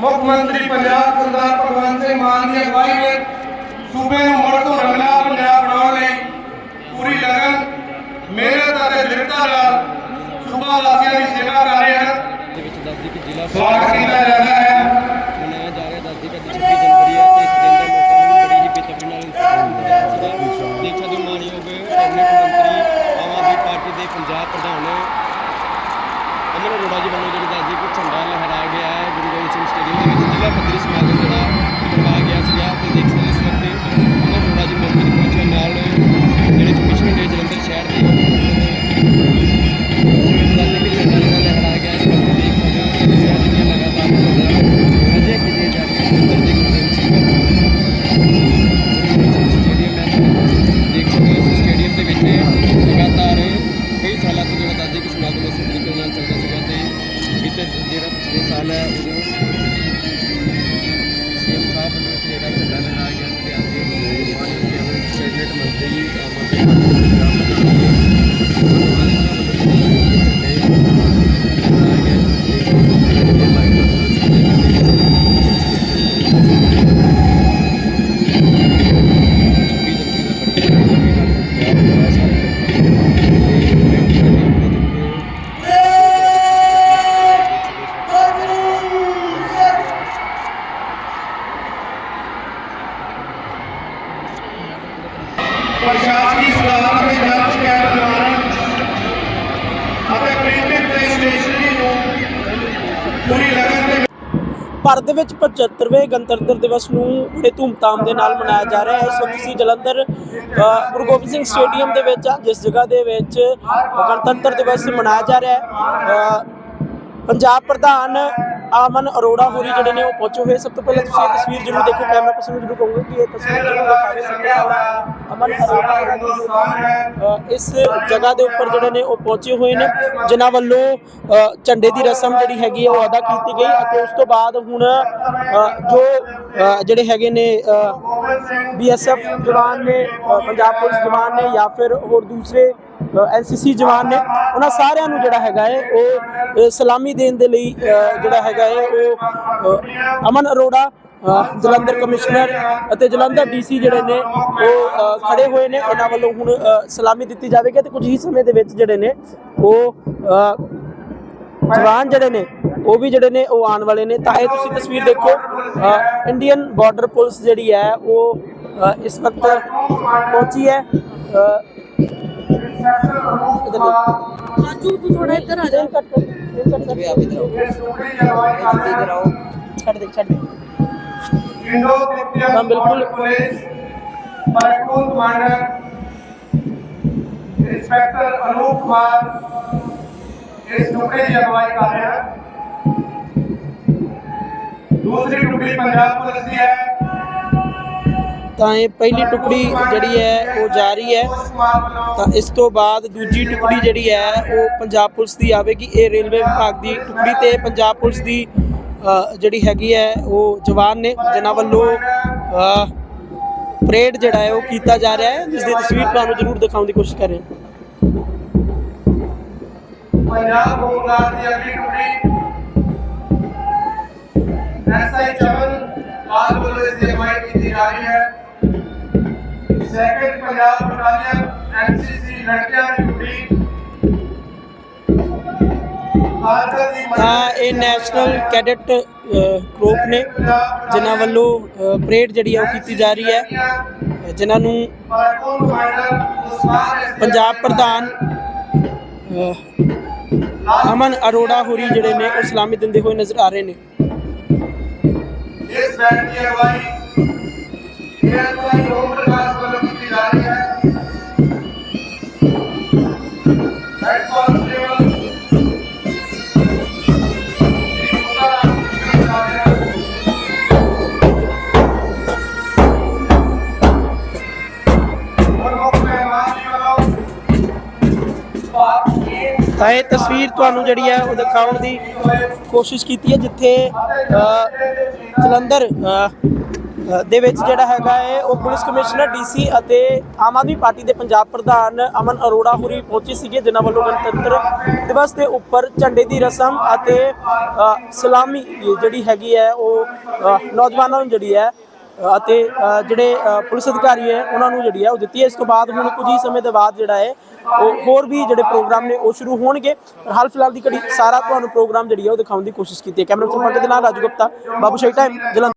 ਮੁੱਖ ਮੰਤਰੀ ਪੰਜਾਬ ਸਰਦਾਰ ਭਗਵੰਤ ਸਿੰਘ ਮਾਨ ਦੀ ਅਗਵਾਈ ਵਿੱਚ ਸੂਬੇ ਨੂੰ ਮੁੜ ਤੋਂ ਰੰਗਲਾ ਪੰਜਾਬ ਬਣਾਉਣ ਲਈ ਪੂਰੀ ਲਗਨ ਮਿਹਨਤ ਅਤੇ ਦ੍ਰਿੜਤਾ ਨਾਲ ਸੂਬਾ ਵਾਸੀਆਂ ਦੀ ਸੇਵਾ ਕਰ ਰਹੇ ਹਨ। ਸਵਾਗਤ ਕੀਤਾ ਜਾਂਦਾ ਹੈ। ਪਿਛਲੇ ਸਾਲ ਹੈ ਉਦੋਂ ਸੀਐਮ ਸਾਹਿਬ ਵੱਲੋਂ ਇੱਥੇ ਜਿਹੜਾ ਝੰਡਾ ਲਹਿਰਾਇਆ ਗਿਆ ਸੀ ਤੇ ਅੱਜ ਮਾਨਯੋਗ ਕੈਬਨਿਟ ਮੰਤਰੀ ਆਮ ਭਾਰਤ ਦੇ ਵਿੱਚ 75ਵੇਂ ਗਣਤੰਤਰ ਦਿਵਸ ਨੂੰ ਬੜੇ ਧੂਮਧਾਮ ਦੇ ਨਾਲ ਮਨਾਇਆ ਜਾ ਰਿਹਾ ਹੈ। ਇਸ ਵਕਤ ਅਸੀਂ ਜਲੰਧਰ ਗੁਰੂ ਗੋਬਿੰਦ ਸਿੰਘ ਸਟੇਡੀਅਮ ਦੇ ਵਿੱਚ ਆ, ਜਿਸ ਜਗ੍ਹਾ ਦੇ ਵਿੱਚ ਗਣਤੰਤਰ ਦਿਵਸ ਮਨਾਇਆ ਜਾ ਰਿਹਾ ਹੈ। ਪੰਜਾਬ ਪ੍ਰਧਾਨ ਆਮਨ ਅਰੋੜਾ ਹੋਰੀ ਜਿਹੜੇ ਨੇ ਉਹ ਪਹੁੰਚੇ ਹੋਏ। ਸਭ ਤੋਂ ਪਹਿਲਾਂ ਤੁਸੀਂ ਇਹ ਤਸਵੀਰ ਜ਼ਰੂਰ ਦੇਖੋ, ਕੈਮਰਾ ਪਰਸਨ ਨੂੰ ਜ਼ਰੂਰ ਕਹੋਗੇ ਕਿ ਇਹ ਤਸਵੀਰ ਜ਼ਰੂਰ ਦਿਖਾਵੇ ਸਭ ਤੋਂ ਅਮਨ ਅਰੋੜਾ ਹੋਰਾਂ ਇਸ ਜਗ੍ਹਾ ਦੇ ਉੱਪਰ ਜਿਹੜੇ ਨੇ ਉਹ ਪਹੁੰਚੇ ਹੋਏ ਨੇ, ਜਿਨ੍ਹਾਂ ਵੱਲੋਂ ਝੰਡੇ ਦੀ ਰਸਮ ਜਿਹੜੀ ਹੈਗੀ ਹੈ ਉਹ ਅਦਾ ਕੀਤੀ ਗਈ ਅਤੇ ਉਸ ਤੋਂ ਬਾਅਦ ਹੁਣ ਜੋ ਜਿਹੜੇ ਹੈਗੇ ਨੇ ਬੀਐਸਐਫ ਜਵਾਨ ਨੇ ਪੰਜਾਬ ਪੁਲਿਸ ਜਵਾਨ ਨੇ ਜਾਂ ਫਿਰ ਹੋਰ ਦੂਸਰੇ ਐਨਸੀਸੀ ਜਵਾਨ ਨੇ, ਉਹਨਾਂ ਸਾਰਿਆਂ ਨੂੰ ਜਿਹੜਾ ਹੈਗਾ ਹੈ, ਉਹ ਸਲਾਮੀ ਦੇਣ ਦੇ ਲਈ ਜਿਹੜਾ ਹੈਗਾ ਹੈ, ਉਹ ਅਮਨ ਅਰੋੜਾ ਜਲੰਧਰ ਕਮਿਸ਼ਨਰ ਅਤੇ ਜਲੰਧਰ ਡੀਸੀ ਜਿਹੜੇ ਨੇ, ਉਹ ਖੜੇ ਹੋਏ ਨੇ। ਉਹਨਾਂ ਵੱਲੋਂ ਹੁਣ ਸਲਾਮੀ ਦਿੱਤੀ ਜਾਵੇਗੀ ਤੇ ਕੁਝ ਹੀ ਸਮੇਂ ਦੇ ਵਿੱਚ ਜਿਹੜੇ ਨੇ, ਉਹ ਜਵਾਨ ਜਿਹੜੇ ਨੇ, ਉਹ ਵੀ ਜਿਹੜੇ ਨੇ, ਉਹ ਆਉਣ ਵਾਲੇ ਨੇ। ਤਾਂ ਇਹ ਤੁਸੀਂ ਤਸਵੀਰ ਦੇਖੋ ਇੰਡੀਅਨ ਬਾਰਡਰ ਪੁਲਿਸ ਜਿਹੜੀ ਹੈ, ਉਹ ਇਸ ਵਕਤ ਪਹੁੰਚੀ ਹੈ। ਅ, ਇਧਰ ਦੇਖੋ ਰਾਜੂ ਤੂੰ ਥੋੜਾ ਇੱਧਰ ਆ ਜਾ ਕੱਟ ਕੱਟ ਕੱਟ ਕੱਟ ਇਸ ਟੁਕੜੀ ਦੀ ਅਗਵਾਈ ਕਰ ਰਹੇ ਹਨ ਛੱਡ ਦੇ ਛੱਡ ਦੇ ਇੰਡੋ ਤਿੱਬਤੀਅਨ ਹਾਂ, ਬਿਲਕੁਲ। Border police platoon commander inspector Anup Kumar ਇਸ ਟੁਕੜੇ ਦੀ ਅਗਵਾਈ ਕਰ ਰਹੇ ਤਾਂ ਇਹ ਪਹਿਲੀ ਟੁਕੜੀ ਜਿਹੜੀ ਹੈ ਉਹ ਜਾ ਰਹੀ ਹੈ। ਤਾਂ ਇਸ ਤੋਂ ਬਾਅਦ ਦੂਜੀ ਟੁਕੜੀ ਜਿਹੜੀ ਹੈ, ਉਹ ਪੰਜਾਬ ਪੁਲਿਸ ਦੀ ਆਵੇਗੀ। ਇਹ ਰੇਲਵੇ ਵਿਭਾਗ ਦੀ ਟੁਕੜੀ ਤੇ ਪੰਜਾਬ ਪੁਲਿਸ ਦੀ ਜਿਹੜੀ ਹੈਗੀ ਹੈ, ਉਹ ਜਵਾਨ ਨੇ, ਜਿਨ੍ਹਾਂ ਵੱਲੋਂ ਪਰੇਡ ਜਿਹੜਾ ਹੈ, ਉਹ ਕੀਤਾ ਜਾ ਰਿਹਾ ਹੈ। ਜਿਸ ਦੀ ਤਸਵੀਰ ਤੁਹਾਨੂੰ ਜ਼ਰੂਰ ਦਿਖਾਉਣ ਦੀ ਕੋਸ਼ਿਸ਼ ਕਰ ਰਹੇ ਹਾਂ। ਪੰਜਾਬ ਹੋਮਗਾਰਡ ਦੀ ਅਗਲੀ ਟੁਕੜੀ ਐਸਆਈ ਚਮਨ ਲਾਲ ਵੱਲੋਂ ਇਸ ਦੀ ਅਗਵਾਈ ਕੀਤੀ ਜਾ ਰਹੀ ਹੈ। ਸੈਕੰਡ ਪੰਜਾਬ ਬਟਾਲੀਅਨ ਐਨਸੀਸੀ ਲੜਕਿਆਂ ਦੀ ਟੁਕੜੀ ਤਾਂ ਇਹ ਨੈਸ਼ਨਲ ਕੈਡਟ ਗਰੁੱਪ ਨੇ ਜਿਨ੍ਹਾਂ ਵੱਲੋਂ ਪਰੇਡ ਜਿਹੜੀ ਹੈ ਉਹ ਕੀਤੀ ਜਾ ਰਹੀ ਹੈ। ਜਿਨ੍ਹਾਂ ਨੂੰ ਪੰਜਾਬ ਪ੍ਰਧਾਨ ਅਮਨ ਅਰੋੜਾ ਹੋਰੀ ਜਿਹੜੇ ਨੇ ਉਹ ਸਲਾਮੀ ਦਿੰਦੇ ਹੋਏ ਨਜ਼ਰ ਆ ਰਹੇ ਨੇ। ਇਸ ਬੈਂਡ ਦੀ ਅਗਵਾਈ ਤਾਂ ਇਹ ਤਸਵੀਰ ਤੁਹਾਨੂੰ ਜਿਹੜੀ ਹੈ ਉਹ ਦਿਖਾਉਣ ਦੀ ਕੋਸ਼ਿਸ਼ ਕੀਤੀ ਹੈ, ਜਿੱਥੇ ਜਲੰਧਰ ਦੇ ਵਿੱਚ ਜਿਹੜਾ ਹੈਗਾ ਹੈ, ਉਹ ਪੁਲਿਸ ਕਮਿਸ਼ਨਰ, ਡੀਸੀ ਅਤੇ ਆਮ ਆਦਮੀ ਪਾਰਟੀ ਦੇ ਪੰਜਾਬ ਪ੍ਰਧਾਨ ਅਮਨ ਅਰੋੜਾ ਹੋਰੀ ਪਹੁੰਚੇ ਸੀਗੇ, ਜਿਨ੍ਹਾਂ ਵੱਲੋਂ ਗਣਤੰਤਰ ਦਿਵਸ ਦੇ ਉੱਪਰ ਝੰਡੇ ਦੀ ਰਸਮ ਅਤੇ ਸਲਾਮੀ ਜਿਹੜੀ ਹੈਗੀ ਹੈ, ਉਹ ਨੌਜਵਾਨਾਂ ਨੂੰ ਜਿਹੜੀ ਹੈ ਅਤੇ ਜਿਹੜੇ ਪੁਲਿਸ ਅਧਿਕਾਰੀ ਹੈ, ਉਹਨਾਂ ਨੂੰ ਜਿਹੜੀ ਹੈ ਉਹ ਦਿੱਤੀ ਹੈ। ਇਸ ਤੋਂ ਬਾਅਦ ਹੁਣ ਕੁਝ ਹੀ ਸਮੇਂ ਦੇ ਬਾਅਦ ਜਿਹੜਾ ਹੈ, ਉਹ ਹੋਰ ਵੀ ਜਿਹੜੇ ਪ੍ਰੋਗਰਾਮ ਨੇ, ਉਹ ਸ਼ੁਰੂ ਹੋਣਗੇ। ਪਰ ਹਾਲ ਫਿਲਹਾਲ ਦੀ ਘੜੀ ਸਾਰਾ ਤੁਹਾਨੂੰ ਪ੍ਰੋਗਰਾਮ ਜਿਹੜੀ ਹੈ ਉਹ ਦਿਖਾਉਣ ਦੀ ਕੋਸ਼ਿਸ਼ ਕੀਤੀ ਹੈ। ਕੈਮਰਾ ਪਰਸਨ ਦੇ ਨਾਲ ਰਾਜੂ ਗੁਪਤਾ, ਬਾਬੂ ਸ਼ਾਹੀ ਟਾਈਮ ਜਲੰਧਰ।